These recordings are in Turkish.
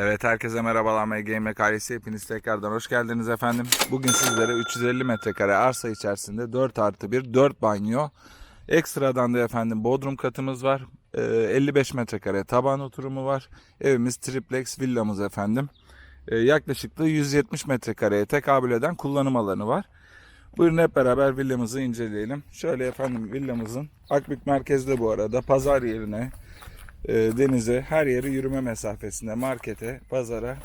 Evet herkese merhabalar MGM ailesi hepiniz tekrardan hoş geldiniz efendim. Bugün sizlere 350 metrekare arsa içerisinde 4 artı 1 4 banyo. Ekstradan da efendim bodrum katımız var. Ee, 55 metrekare taban oturumu var. Evimiz triplex villamız efendim. Ee, yaklaşık da 170 metrekareye tekabül eden kullanım alanı var. Buyurun hep beraber villamızı inceleyelim. Şöyle efendim villamızın Akbük merkezde bu arada pazar yerine denize her yeri yürüme mesafesinde markete, pazara,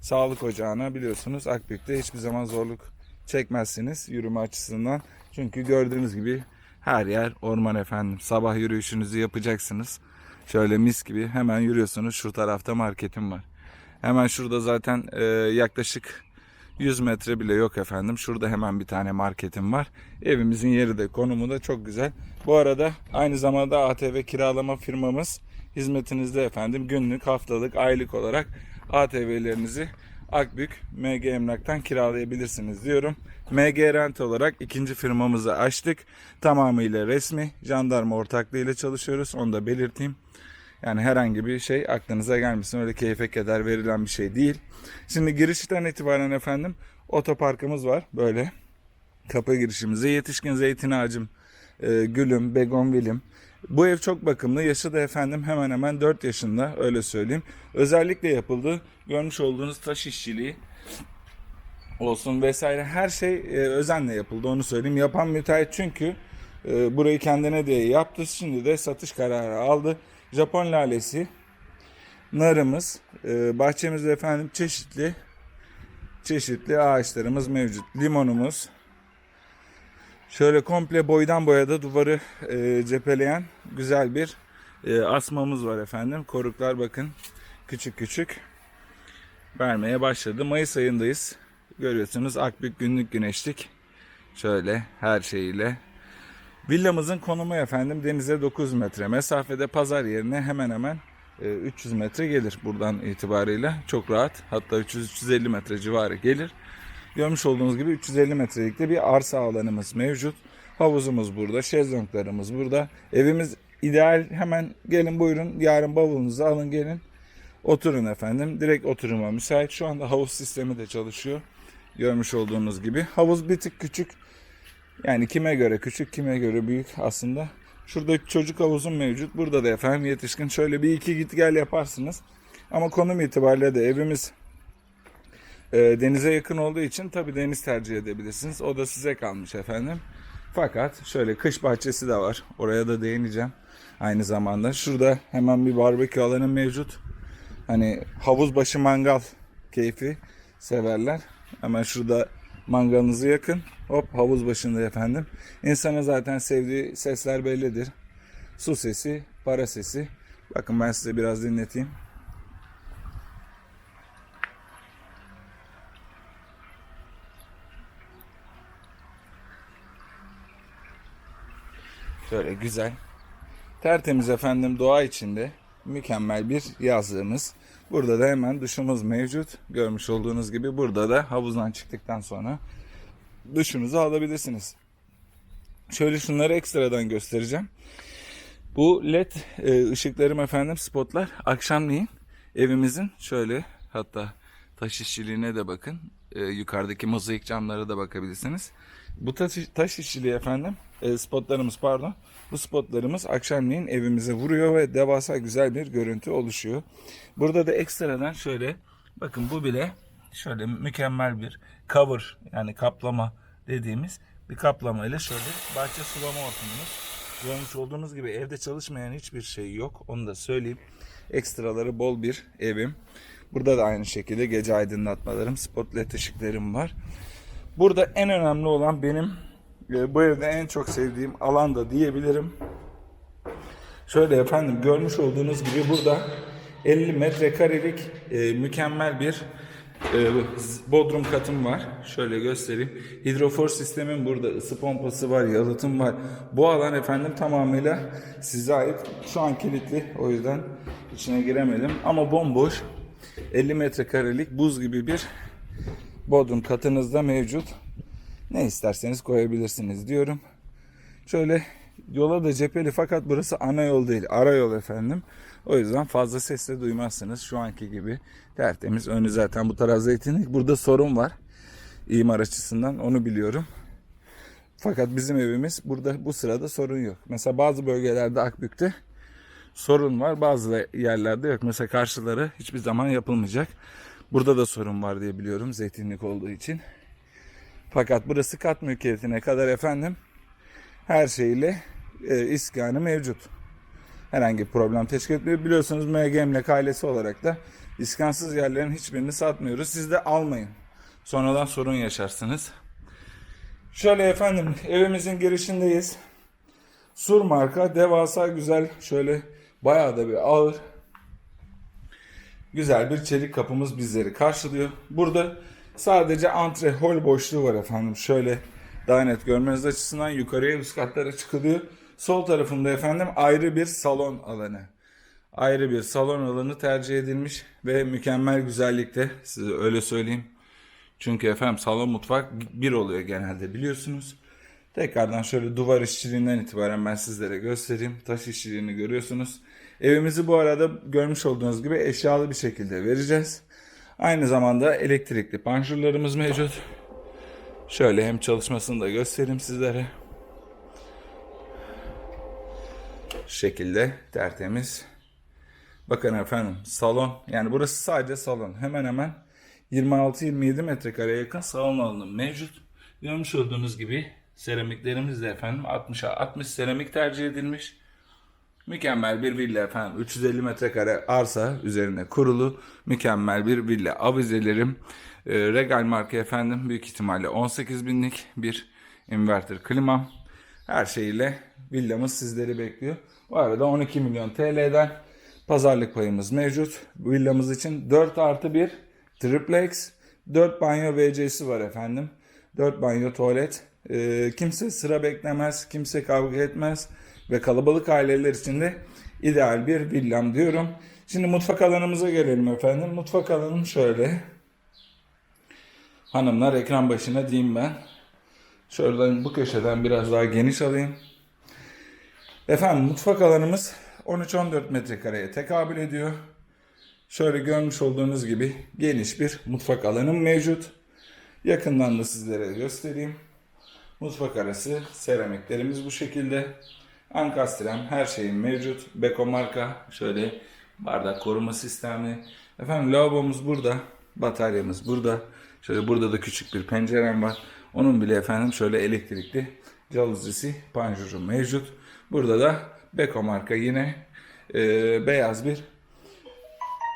sağlık ocağına biliyorsunuz Akbük'te hiçbir zaman zorluk çekmezsiniz yürüme açısından. Çünkü gördüğünüz gibi her yer orman efendim. Sabah yürüyüşünüzü yapacaksınız. Şöyle mis gibi hemen yürüyorsunuz. Şu tarafta marketim var. Hemen şurada zaten e, yaklaşık 100 metre bile yok efendim. Şurada hemen bir tane marketim var. Evimizin yeri de konumu da çok güzel. Bu arada aynı zamanda ATV kiralama firmamız hizmetinizde efendim. Günlük, haftalık, aylık olarak ATV'lerinizi Akbük MG Emlak'tan kiralayabilirsiniz diyorum. MG Rent olarak ikinci firmamızı açtık. Tamamıyla resmi jandarma ortaklığıyla çalışıyoruz. Onu da belirteyim. Yani herhangi bir şey aklınıza gelmesin. Öyle keyfe keder verilen bir şey değil. Şimdi girişten itibaren efendim otoparkımız var. Böyle kapı girişimize yetişkin zeytin ağacım, e, gülüm, begonvilim. Bu ev çok bakımlı. Yaşı da efendim hemen hemen 4 yaşında öyle söyleyeyim. Özellikle yapıldı. Görmüş olduğunuz taş işçiliği olsun vesaire her şey e, özenle yapıldı onu söyleyeyim. Yapan müteahhit çünkü e, burayı kendine diye yaptı. Şimdi de satış kararı aldı. Japon lalesi, narımız, e, bahçemizde efendim çeşitli çeşitli ağaçlarımız mevcut. Limonumuz. Şöyle komple boydan boya da duvarı e, cepheleyen güzel bir e, asmamız var efendim. Koruklar bakın küçük küçük vermeye başladı. Mayıs ayındayız. Görüyorsunuz Akbük günlük güneşlik. Şöyle her şeyiyle. Villamızın konumu efendim denize 9 metre mesafede pazar yerine hemen hemen e, 300 metre gelir buradan itibariyle. Çok rahat hatta 300-350 metre civarı gelir. Görmüş olduğunuz gibi 350 metrelikte bir arsa alanımız mevcut. Havuzumuz burada, şezlonglarımız burada. Evimiz ideal hemen gelin buyurun yarın bavulunuzu alın gelin. Oturun efendim. Direkt oturuma müsait. Şu anda havuz sistemi de çalışıyor. Görmüş olduğunuz gibi. Havuz bir tık küçük. Yani kime göre küçük, kime göre büyük aslında. Şurada çocuk havuzum mevcut. Burada da efendim yetişkin. Şöyle bir iki git gel yaparsınız. Ama konum itibariyle de evimiz e, denize yakın olduğu için tabii deniz tercih edebilirsiniz. O da size kalmış efendim. Fakat şöyle kış bahçesi de var. Oraya da değineceğim. Aynı zamanda şurada hemen bir barbekü alanı mevcut. Hani havuz başı mangal keyfi severler. Hemen şurada mangalınızı yakın. Hop havuz başında efendim. İnsanın zaten sevdiği sesler bellidir. Su sesi, para sesi. Bakın ben size biraz dinleteyim. Şöyle güzel. Tertemiz efendim doğa içinde mükemmel bir yazlığımız. Burada da hemen duşumuz mevcut. Görmüş olduğunuz gibi burada da havuzdan çıktıktan sonra duşunuzu alabilirsiniz. Şöyle şunları ekstradan göstereceğim. Bu led e, ışıklarım efendim spotlar akşamleyin evimizin şöyle hatta taş işçiliğine de bakın. E, yukarıdaki mozaik camlara da bakabilirsiniz. Bu taş, taş işçiliği efendim e, spotlarımız pardon. Bu spotlarımız akşamleyin evimize vuruyor ve devasa güzel bir görüntü oluşuyor. Burada da ekstradan şöyle bakın bu bile şöyle mükemmel bir cover yani kaplama dediğimiz bir kaplama ile şöyle bahçe sulama ortamımız. Görmüş olduğunuz gibi evde çalışmayan hiçbir şey yok. Onu da söyleyeyim. Ekstraları bol bir evim. Burada da aynı şekilde gece aydınlatmalarım, spot led ışıklarım var. Burada en önemli olan benim e, bu evde en çok sevdiğim alan da diyebilirim. Şöyle efendim görmüş olduğunuz gibi burada 50 metrekarelik e, mükemmel bir e, bodrum katım var. Şöyle göstereyim. Hidrofor sistemim burada. ısı pompası var, yalıtım var. Bu alan efendim tamamıyla size ait. Şu an kilitli. O yüzden içine giremedim. Ama bomboş. 50 metrekarelik buz gibi bir bodrum katınızda mevcut. Ne isterseniz koyabilirsiniz diyorum. Şöyle yola da cepheli fakat burası ana yol değil. Ara yol efendim. O yüzden fazla ses de duymazsınız. Şu anki gibi tertemiz. Önü zaten bu taraf zeytinlik. Burada sorun var. İmar açısından onu biliyorum. Fakat bizim evimiz burada bu sırada sorun yok. Mesela bazı bölgelerde Akbük'te sorun var. Bazı yerlerde yok. Mesela karşıları hiçbir zaman yapılmayacak. Burada da sorun var diye biliyorum zeytinlik olduğu için. Fakat burası kat mülkiyetine kadar efendim her şeyle e, iskanı mevcut. Herhangi bir problem teşkil etmiyor. Biliyorsunuz MG Emlak olarak da iskansız yerlerin hiçbirini satmıyoruz. Siz de almayın. Sonradan sorun yaşarsınız. Şöyle efendim evimizin girişindeyiz. Sur marka devasa güzel şöyle bayağı da bir ağır güzel bir çelik kapımız bizleri karşılıyor. Burada sadece antre hol boşluğu var efendim. Şöyle daha net görmeniz açısından yukarıya üst katlara çıkılıyor. Sol tarafında efendim ayrı bir salon alanı. Ayrı bir salon alanı tercih edilmiş ve mükemmel güzellikte size öyle söyleyeyim. Çünkü efendim salon mutfak bir oluyor genelde biliyorsunuz. Tekrardan şöyle duvar işçiliğinden itibaren ben sizlere göstereyim. Taş işçiliğini görüyorsunuz. Evimizi bu arada görmüş olduğunuz gibi eşyalı bir şekilde vereceğiz. Aynı zamanda elektrikli panjurlarımız mevcut. Şöyle hem çalışmasını da göstereyim sizlere. Şekilde tertemiz. Bakın efendim salon yani burası sadece salon. Hemen hemen 26-27 metrekareye yakın salon alanı mevcut. Görmüş olduğunuz gibi seramiklerimiz de efendim 60'a 60 seramik tercih edilmiş. Mükemmel bir villa efendim. 350 metrekare arsa üzerine kurulu mükemmel bir villa. Avizelerim e, Regal marka efendim büyük ihtimalle 18 binlik bir inverter klimam. Her şeyiyle villamız sizleri bekliyor. Bu arada 12 milyon TL'den pazarlık payımız mevcut. Villamız için 4 artı 1 triplex 4 banyo WC'si var efendim. 4 banyo tuvalet. E, kimse sıra beklemez, kimse kavga etmez ve kalabalık aileler için de ideal bir villam diyorum. Şimdi mutfak alanımıza gelelim efendim. Mutfak alanım şöyle. Hanımlar ekran başına diyeyim ben. Şuradan bu köşeden biraz daha geniş alayım. Efendim mutfak alanımız 13-14 metrekareye tekabül ediyor. Şöyle görmüş olduğunuz gibi geniş bir mutfak alanım mevcut. Yakından da sizlere göstereyim. Mutfak arası seramiklerimiz bu şekilde. Ankastrem her şeyin mevcut. Beko marka şöyle bardak koruma sistemi. Efendim lavabomuz burada. Bataryamız burada. Şöyle burada da küçük bir pencerem var. Onun bile efendim şöyle elektrikli jaluzisi panjuru mevcut. Burada da Beko marka yine e, beyaz bir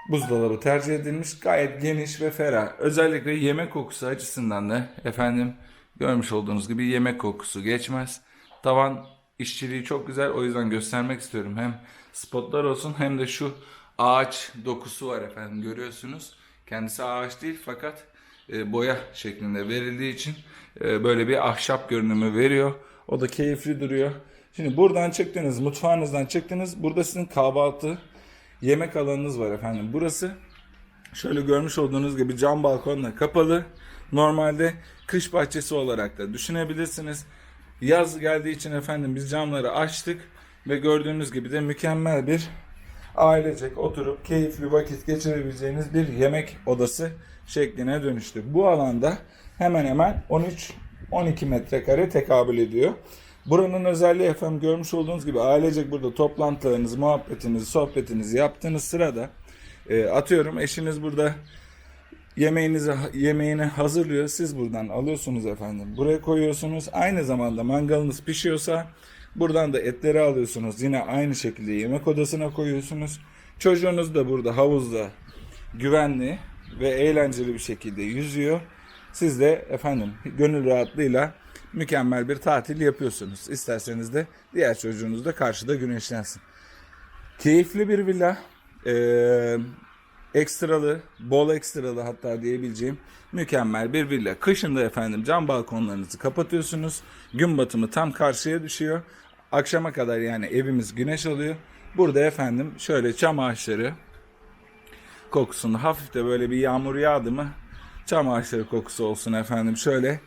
buzdolabı tercih edilmiş. Gayet geniş ve ferah. Özellikle yemek kokusu açısından da efendim görmüş olduğunuz gibi yemek kokusu geçmez. Tavan işçiliği çok güzel. O yüzden göstermek istiyorum. Hem spotlar olsun hem de şu ağaç dokusu var efendim görüyorsunuz. Kendisi ağaç değil fakat e, boya şeklinde verildiği için e, böyle bir ahşap görünümü veriyor. O da keyifli duruyor. Şimdi buradan çıktınız, mutfağınızdan çıktınız. Burada sizin kahvaltı, yemek alanınız var efendim. Burası şöyle görmüş olduğunuz gibi cam balkonla kapalı. Normalde kış bahçesi olarak da düşünebilirsiniz. Yaz geldiği için efendim biz camları açtık ve gördüğünüz gibi de mükemmel bir ailecek oturup keyifli vakit geçirebileceğiniz bir yemek odası şekline dönüştü. Bu alanda hemen hemen 13-12 metrekare tekabül ediyor. Buranın özelliği efendim görmüş olduğunuz gibi ailecek burada toplantılarınızı, muhabbetinizi, sohbetinizi yaptığınız sırada e, atıyorum eşiniz burada yemeğinizi yemeğini hazırlıyor. Siz buradan alıyorsunuz efendim. Buraya koyuyorsunuz. Aynı zamanda mangalınız pişiyorsa buradan da etleri alıyorsunuz. Yine aynı şekilde yemek odasına koyuyorsunuz. Çocuğunuz da burada havuzda güvenli ve eğlenceli bir şekilde yüzüyor. Siz de efendim gönül rahatlığıyla mükemmel bir tatil yapıyorsunuz. İsterseniz de diğer çocuğunuz da karşıda güneşlensin. Keyifli bir villa. Ee, ekstralı, bol ekstralı hatta diyebileceğim mükemmel bir villa. Kışında efendim cam balkonlarınızı kapatıyorsunuz. Gün batımı tam karşıya düşüyor. Akşama kadar yani evimiz güneş alıyor. Burada efendim şöyle çam ağaçları kokusunu hafif de böyle bir yağmur yağdı mı çam ağaçları kokusu olsun efendim şöyle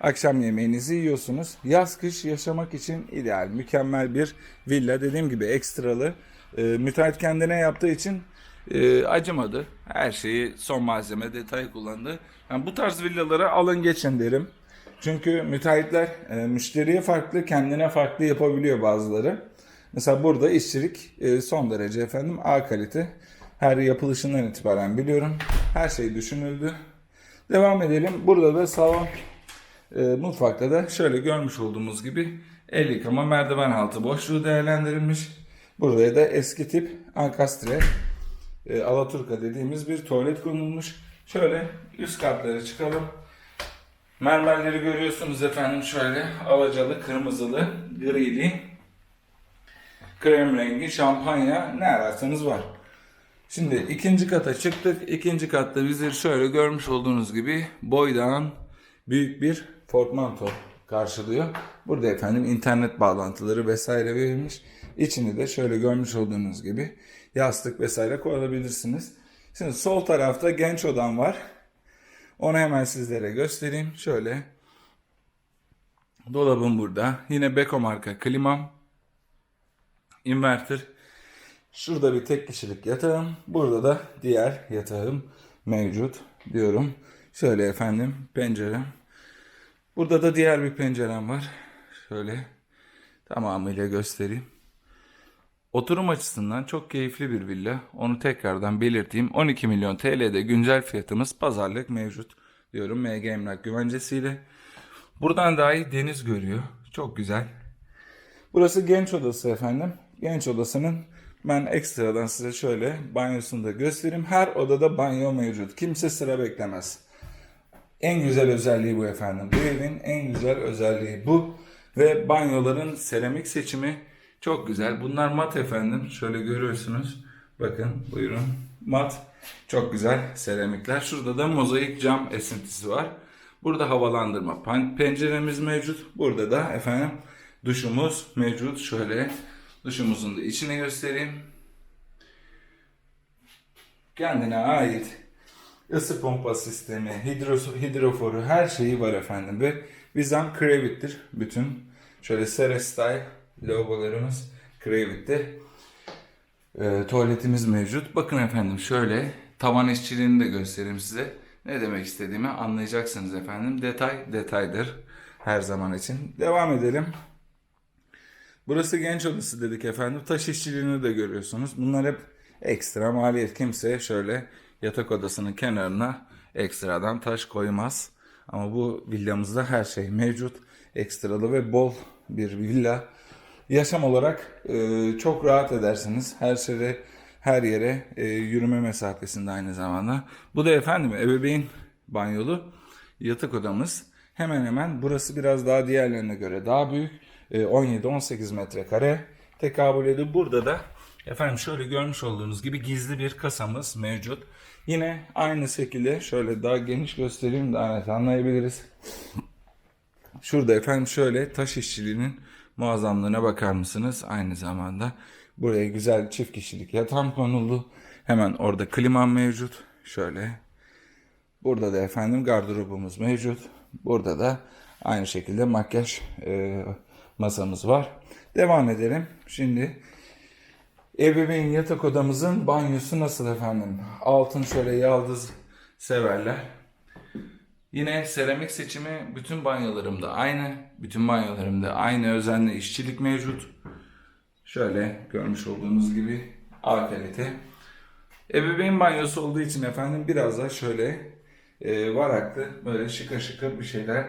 Akşam yemeğinizi yiyorsunuz. Yaz kış yaşamak için ideal, mükemmel bir villa. Dediğim gibi ekstralı. E, müteahhit kendine yaptığı için e, acımadı. Her şeyi son malzeme detay kullandı. Yani bu tarz villalara alın geçin derim. Çünkü müteahhitler e, müşteriye farklı, kendine farklı yapabiliyor bazıları. Mesela burada işçilik e, son derece efendim A kalite. Her yapılışından itibaren biliyorum. Her şey düşünüldü. Devam edelim. Burada da salon e, mutfakta da şöyle görmüş olduğumuz gibi el yıkama merdiven altı boşluğu değerlendirilmiş. Buraya da eski tip ankastre e, alaturka dediğimiz bir tuvalet konulmuş. Şöyle üst katlara çıkalım. Mermerleri görüyorsunuz efendim şöyle alacalı, kırmızılı, grili, krem rengi, şampanya ne ararsanız var. Şimdi ikinci kata çıktık. İkinci katta bizi şöyle görmüş olduğunuz gibi boydan büyük bir portmanto karşılıyor. Burada efendim internet bağlantıları vesaire verilmiş. İçini de şöyle görmüş olduğunuz gibi yastık vesaire koyabilirsiniz. Şimdi sol tarafta genç odam var. Onu hemen sizlere göstereyim. Şöyle dolabım burada. Yine Beko marka klimam. Inverter. Şurada bir tek kişilik yatağım. Burada da diğer yatağım mevcut diyorum. Şöyle efendim pencerem. Burada da diğer bir pencerem var. Şöyle tamamıyla göstereyim. Oturum açısından çok keyifli bir villa. Onu tekrardan belirteyim. 12 milyon TL'de güncel fiyatımız pazarlık mevcut diyorum MG Emlak güvencesiyle. Buradan dahi deniz görüyor. Çok güzel. Burası genç odası efendim. Genç odasının ben ekstradan size şöyle banyosunu da göstereyim. Her odada banyo mevcut. Kimse sıra beklemez. En güzel özelliği bu efendim. Bu evin en güzel özelliği bu. Ve banyoların seramik seçimi çok güzel. Bunlar mat efendim. Şöyle görüyorsunuz. Bakın buyurun. Mat. Çok güzel seramikler. Şurada da mozaik cam esintisi var. Burada havalandırma penceremiz mevcut. Burada da efendim duşumuz mevcut. Şöyle duşumuzun da içini göstereyim. Kendine ait ısı pompa sistemi, hidros, hidroforu her şeyi var efendim ve Vizam Crevit'tir bütün. Şöyle Sere Style logolarımız Crevit'te. Ee, tuvaletimiz mevcut. Bakın efendim şöyle tavan işçiliğini de göstereyim size. Ne demek istediğimi anlayacaksınız efendim. Detay detaydır her zaman için. Devam edelim. Burası genç odası dedik efendim. Taş işçiliğini de görüyorsunuz. Bunlar hep ekstra maliyet. Kimse şöyle yatak odasının kenarına ekstradan taş koymaz. Ama bu villamızda her şey mevcut. Ekstralı ve bol bir villa. Yaşam olarak e, çok rahat edersiniz. Her şeye, her yere e, yürüme mesafesinde aynı zamanda. Bu da efendim ebeveyn banyolu yatak odamız. Hemen hemen burası biraz daha diğerlerine göre daha büyük. E, 17-18 metrekare tekabül ediyor. Burada da efendim şöyle görmüş olduğunuz gibi gizli bir kasamız mevcut. Yine aynı şekilde şöyle daha geniş göstereyim daha net anlayabiliriz. Şurada efendim şöyle taş işçiliğinin muazzamlığına bakar mısınız? Aynı zamanda buraya güzel çift kişilik yatağım konuldu. Hemen orada klima mevcut. Şöyle. Burada da efendim gardırobumuz mevcut. Burada da aynı şekilde makyaj e, masamız var. Devam edelim. Şimdi ebeveyn yatak odamızın banyosu nasıl efendim? Altın şöyle yaldız severler. Yine seramik seçimi bütün banyolarımda aynı. Bütün banyolarımda aynı özenli işçilik mevcut. Şöyle görmüş olduğunuz gibi A kalite. Ebeveyn banyosu olduğu için efendim biraz da şöyle e, varaklı böyle şıkır şıkır bir şeyler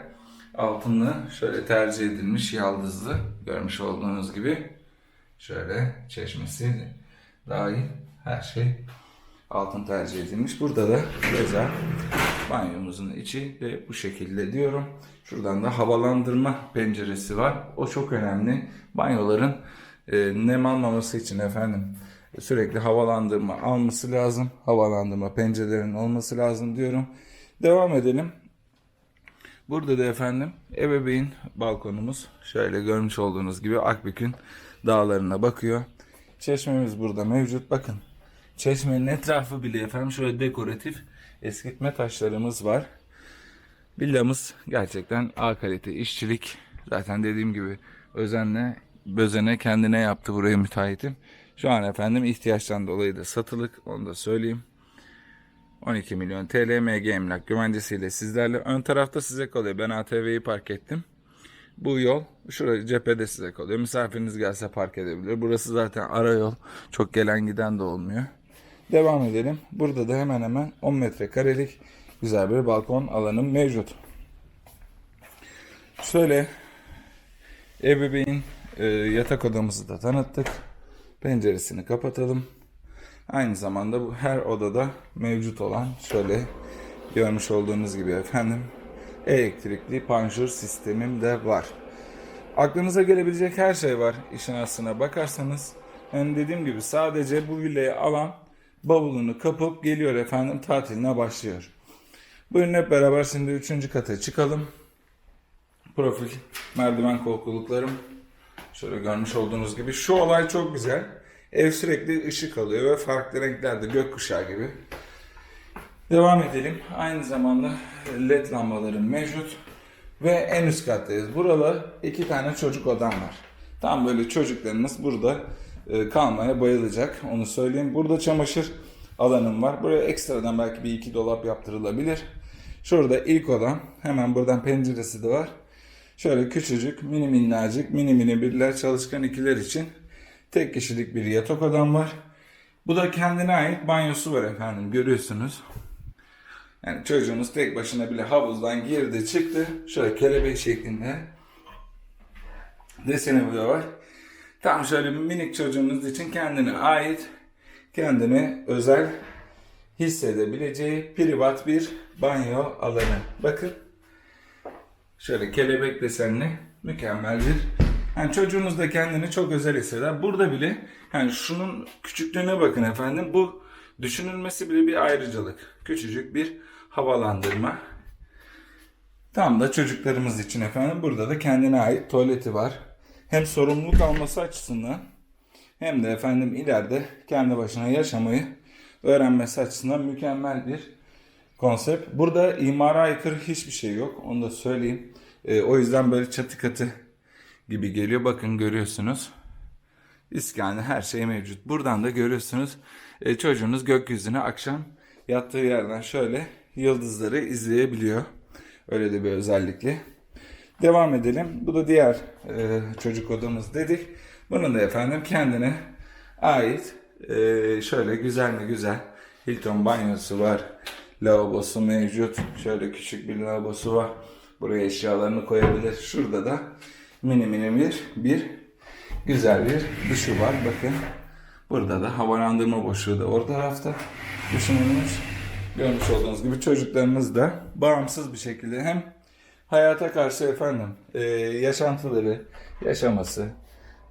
altınlı şöyle tercih edilmiş yaldızlı görmüş olduğunuz gibi şöyle çeşmesi dahil her şey altın tercih edilmiş. Burada da güzel banyomuzun içi de bu şekilde diyorum. Şuradan da havalandırma penceresi var. O çok önemli. Banyoların e, nem almaması için efendim sürekli havalandırma alması lazım. Havalandırma pencerelerinin olması lazım diyorum. Devam edelim. Burada da efendim ebeveyn balkonumuz şöyle görmüş olduğunuz gibi Akbük'ün dağlarına bakıyor. Çeşmemiz burada mevcut. Bakın çeşmenin etrafı bile efendim şöyle dekoratif eskitme taşlarımız var. Villamız gerçekten A kalite işçilik. Zaten dediğim gibi özenle, bözene kendine yaptı burayı müteahhitim. Şu an efendim ihtiyaçtan dolayı da satılık onu da söyleyeyim. 12 milyon TL MG emlak güvencesiyle sizlerle. Ön tarafta size kalıyor. Ben ATV'yi park ettim. Bu yol şurada cephede size kalıyor. Misafiriniz gelse park edebilir. Burası zaten ara yol. Çok gelen giden de olmuyor. Devam edelim. Burada da hemen hemen 10 metrekarelik güzel bir balkon alanım mevcut. Şöyle ebeveyn e, yatak odamızı da tanıttık. Penceresini kapatalım. Aynı zamanda bu her odada mevcut olan şöyle görmüş olduğunuz gibi efendim elektrikli panjur sistemim de var. Aklınıza gelebilecek her şey var işin aslına bakarsanız. Yani dediğim gibi sadece bu villayı alan bavulunu kapıp geliyor efendim tatiline başlıyor. Buyurun hep beraber şimdi 3. kata çıkalım. Profil merdiven korkuluklarım. Şöyle görmüş olduğunuz gibi. Şu olay çok güzel. Ev sürekli ışık alıyor ve farklı renklerde gökkuşağı gibi. Devam edelim. Aynı zamanda led lambalarım mevcut. Ve en üst kattayız. Burada iki tane çocuk odam var. Tam böyle çocuklarınız burada kalmaya bayılacak. Onu söyleyeyim. Burada çamaşır alanım var. Buraya ekstradan belki bir iki dolap yaptırılabilir. Şurada ilk odam. Hemen buradan penceresi de var. Şöyle küçücük, mini minnacık, mini mini birler, çalışkan ikiler için tek kişilik bir yatak odam var. Bu da kendine ait banyosu var efendim görüyorsunuz. Yani çocuğunuz tek başına bile havuzdan girdi çıktı. Şöyle kelebek şeklinde deseni burada var. Tam şöyle minik çocuğunuz için kendine ait, kendine özel hissedebileceği privat bir banyo alanı. Bakın Şöyle kelebek desenli mükemmel bir. Yani çocuğunuz da kendini çok özel hisseder. Burada bile yani şunun küçüklüğüne bakın efendim. Bu düşünülmesi bile bir ayrıcalık. Küçücük bir havalandırma. Tam da çocuklarımız için efendim. Burada da kendine ait tuvaleti var. Hem sorumluluk alması açısından hem de efendim ileride kendi başına yaşamayı öğrenmesi açısından mükemmel bir konsept. Burada imara aykırı hiçbir şey yok. Onu da söyleyeyim. Ee, o yüzden böyle çatı katı gibi geliyor. Bakın görüyorsunuz. İskanı her şey mevcut. Buradan da görüyorsunuz. e, çocuğunuz gökyüzüne akşam yattığı yerden şöyle yıldızları izleyebiliyor. Öyle de bir özellikle. Devam edelim. Bu da diğer e, çocuk odamız dedik. Bunun da efendim kendine ait e, şöyle güzel mi güzel Hilton banyosu var. Lavabosu mevcut. Şöyle küçük bir lavabosu var. Buraya eşyalarını koyabilir. Şurada da mini mini bir, bir güzel bir duşu var. Bakın. Burada da havalandırma boşluğu da orta tarafta düşünülmüş. Görmüş olduğunuz gibi çocuklarınız da bağımsız bir şekilde hem hayata karşı efendim e, yaşantıları, yaşaması,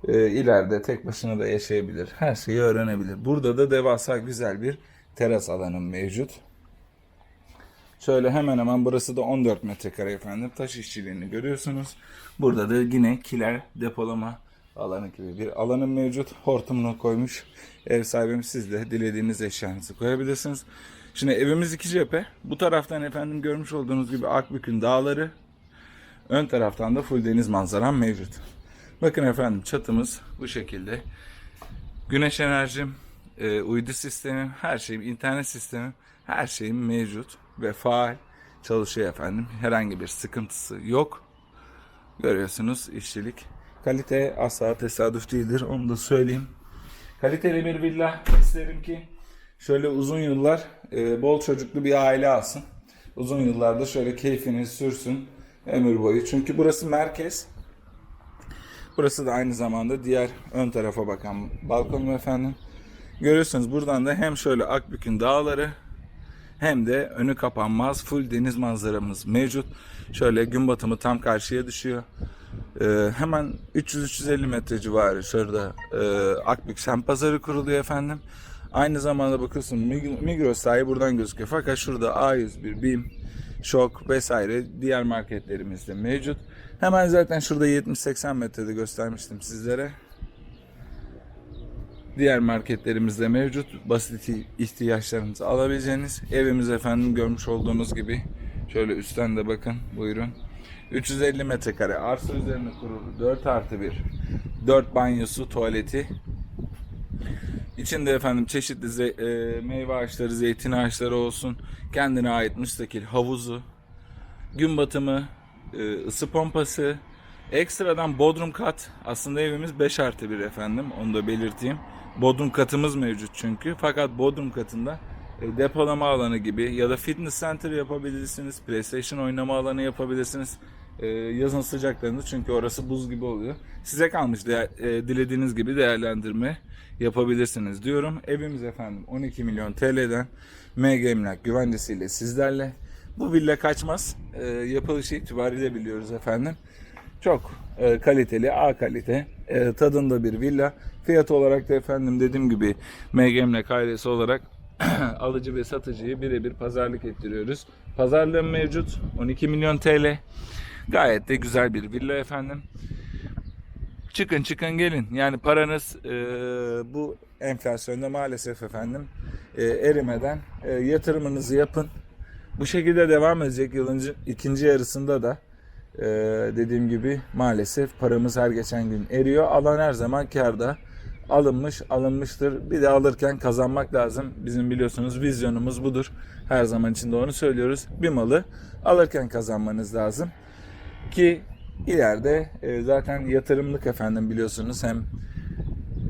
e, ileride tek başına da yaşayabilir. Her şeyi öğrenebilir. Burada da devasa güzel bir teras alanım mevcut. Şöyle hemen hemen burası da 14 metrekare efendim. Taş işçiliğini görüyorsunuz. Burada da yine kiler depolama alanı gibi bir alanım mevcut. Hortumunu koymuş. Ev sahibim siz de dilediğiniz eşyanızı koyabilirsiniz. Şimdi evimiz iki cephe. Bu taraftan efendim görmüş olduğunuz gibi Akbük'ün dağları. Ön taraftan da full deniz manzaram mevcut. Bakın efendim çatımız bu şekilde. Güneş enerjim, e, uydu sistemim, her şeyim, internet sistemim, her şeyim mevcut ve faal çalışıyor efendim. Herhangi bir sıkıntısı yok. Görüyorsunuz işçilik. Kalite asla tesadüf değildir. Onu da söyleyeyim. Kaliteli bir villa isterim ki şöyle uzun yıllar e, bol çocuklu bir aile alsın. Uzun yıllarda şöyle keyfini sürsün ömür boyu. Çünkü burası merkez. Burası da aynı zamanda diğer ön tarafa bakan balkon efendim. Görüyorsunuz buradan da hem şöyle Akbük'ün dağları hem de önü kapanmaz full deniz manzaramız mevcut. Şöyle gün batımı tam karşıya düşüyor. Ee, hemen 300-350 metre civarı şurada e, Akbük Sen Pazarı kuruluyor efendim. Aynı zamanda bakıyorsun Mig- Migros sahi buradan gözüküyor. Fakat şurada A101, BİM, Şok vesaire diğer marketlerimiz de mevcut. Hemen zaten şurada 70-80 metrede göstermiştim sizlere. Diğer marketlerimizde mevcut. Basit ihtiyaçlarınızı alabileceğiniz evimiz efendim görmüş olduğunuz gibi Şöyle üstten de bakın buyurun. 350 metrekare arsa üzerine kurulu 4 artı 1 4 banyosu tuvaleti İçinde efendim çeşitli ze- e, meyve ağaçları, zeytin ağaçları olsun. Kendine ait müstakil havuzu, gün batımı, e, ısı pompası, ekstradan bodrum kat. Aslında evimiz 5 artı 1 efendim onu da belirteyim. Bodrum katımız mevcut çünkü. Fakat bodrum katında e, depolama alanı gibi ya da fitness center yapabilirsiniz. PlayStation oynama alanı yapabilirsiniz. E, yazın sıcaklarında çünkü orası buz gibi oluyor. Size kalmış değer- e, dilediğiniz gibi değerlendirme yapabilirsiniz diyorum. Evimiz efendim 12 milyon TL'den MG Emlak güvencesiyle sizlerle. Bu villa kaçmaz. E, yapılışı itibariyle biliyoruz efendim. Çok e, kaliteli, A kalite, e, tadında bir villa. Fiyat olarak da efendim dediğim gibi MG Emlak ailesi olarak alıcı ve satıcıyı birebir pazarlık ettiriyoruz. Pazarlığım mevcut 12 milyon TL. Gayet de güzel bir villa efendim. Çıkın çıkın gelin. Yani paranız e, bu enflasyonda maalesef efendim e, erimeden e, yatırımınızı yapın. Bu şekilde devam edecek yılın ikinci yarısında da e, dediğim gibi maalesef paramız her geçen gün eriyor. Alan her zaman karda. Alınmış alınmıştır. Bir de alırken kazanmak lazım. Bizim biliyorsunuz vizyonumuz budur. Her zaman için de onu söylüyoruz. Bir malı alırken kazanmanız lazım ki ileride e, zaten yatırımlık efendim biliyorsunuz hem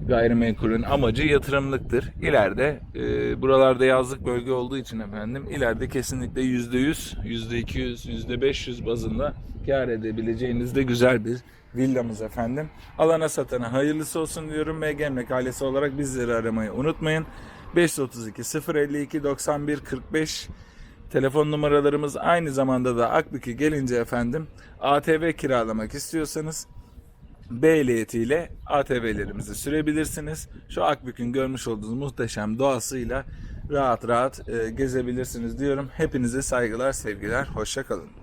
gayrimenkulün amacı yatırımlıktır. İleride e, buralarda yazlık bölge olduğu için efendim ileride kesinlikle %100, %200, %500 bazında kar edebileceğiniz de güzel bir villamız efendim. Alana satana hayırlısı olsun diyorum. MG Emlak ailesi olarak bizleri aramayı unutmayın. 532 052 91 45 Telefon numaralarımız aynı zamanda da Akbük'e gelince efendim ATV kiralamak istiyorsanız B ehliyetiyle ATV'lerimizi sürebilirsiniz. Şu Akbük'ün görmüş olduğunuz muhteşem doğasıyla rahat rahat e, gezebilirsiniz diyorum. Hepinize saygılar, sevgiler, hoşça kalın.